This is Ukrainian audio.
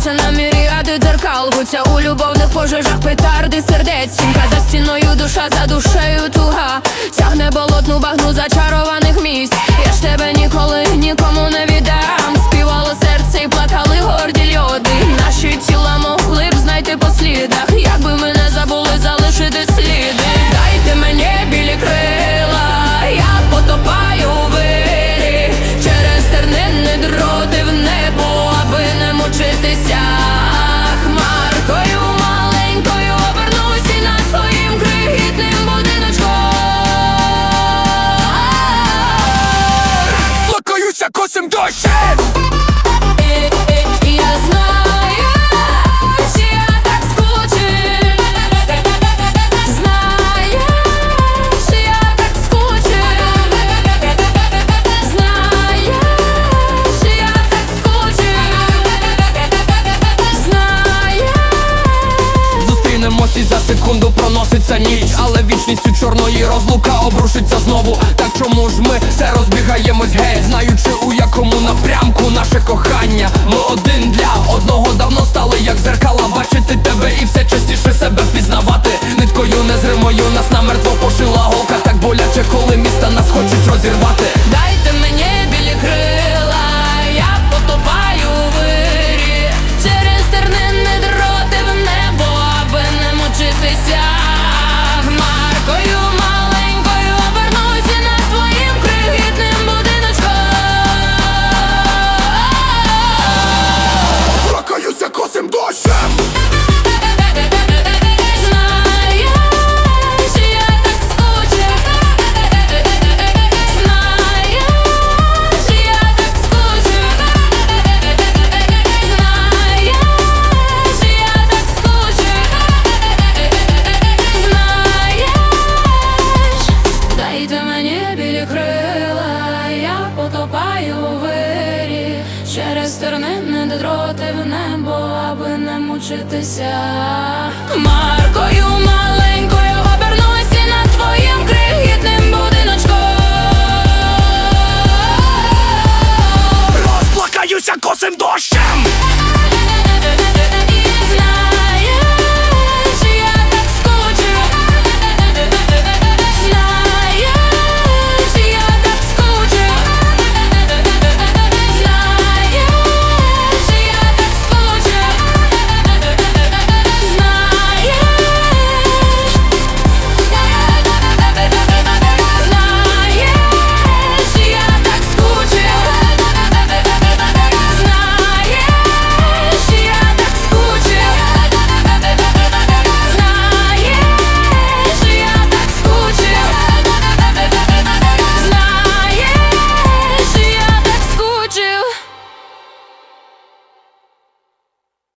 Розбиваються на міріади дзеркал? Гуця у любовних пожежах петарди сердець. Стінка за стіною, душа за душею туга. Тягне болотну багну зачарованих місць. Я ж тебе ніколи нікому не віддам. Співало серце і плакали горді люди Плакаюся косим дощем знаю, Знаю, Знаю, Знаю за секунду проноситься ніч Але вічністю чорної розлука обрушиться знову. Так чому ж ми все розбігаємось? Геть Знаючи у якому напрямку наше кохання. Ми один для одного давно стали як зеркала Бачити тебе і все частіше себе впізнавати сторони не додротив небо, аби не мучитися.